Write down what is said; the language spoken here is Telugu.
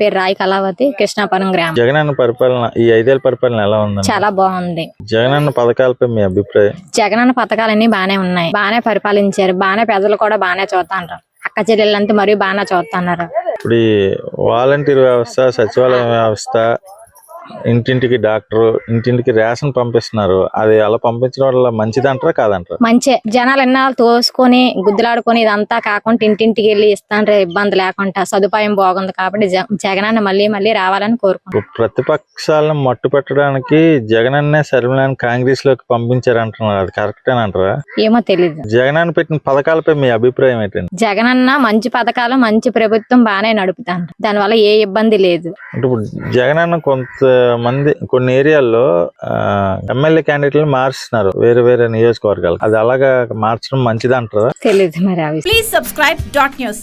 పేరు రాయి కళావతి కృష్ణాపురం గ్రామం. జగనన్న పరిపాలన ఈ ఐదేళ్ళ పరిపాలన ఎలా ఉందండి? చాలా బాగుంది. జగనన్న పథకాలపై మీ అభిప్రాయం? జగనన్న పథకాలన్నీ బానే ఉన్నాయి. బానే పరిపాలించారు. బానే ప్రజలు కూడా బానే చూస్తాండ్రు. అక్క చెల్లెళ్ళంతా మరియు బాగానే చూస్తున్నారు. ఇప్పుడు వాలంటీర్ వ్యవస్థ సచివాలయం వ్యవస్థ ఇంటింటికి డాక్టర్ ఇంటింటికి రేషన్ పంపిస్తున్నారు. అది అలా పంపించడం వల్ల మంచిదంటారా కాదంటారా? మంచి. జనాలు ఎన్నాళ్ళు తోసుకొని గుద్దులాడుకొని ఇదంతా కాకుండా ఇంటింటికి వెళ్ళి ఇస్తాండ్రు ఇబ్బంది లేకుండా సదుపాయం బాగుంది కాబట్టి జ- జగనన్న మళ్ళీ మళ్ళీ రావాలని కోరుకుంటున్నాను ఇప్పుడు ప్రతిపక్షాలను మట్టు పెట్టడానికి జగనన్నే శర్మిలాని కాంగ్రెస్లోకి పంపించారంటున్నారు. అది కరెక్టేనంటారా ఏమో తెలీదు. జగనన్న పెట్టిన పథకాలపై మీ అభిప్రాయం ఏంటండి జగనన్న మంచి పథకాలు మంచి ప్రభుత్వం బాగానే నడుపుతాండ్రు దానివల్ల ఏ ఇబ్బంది లేదు. ఇప్పుడు జగనన్న కొంతమంది కొన్ని ఏరియాల్లో ఎమ్మెల్యే క్యాండిడేట్లను మార్చుతున్నారు వేరే వేరే నియోజకవర్గాలు అది అలాగా మార్చడం మంచిదంటారా? తెలీదు మరి అవి Please subscribe dot news.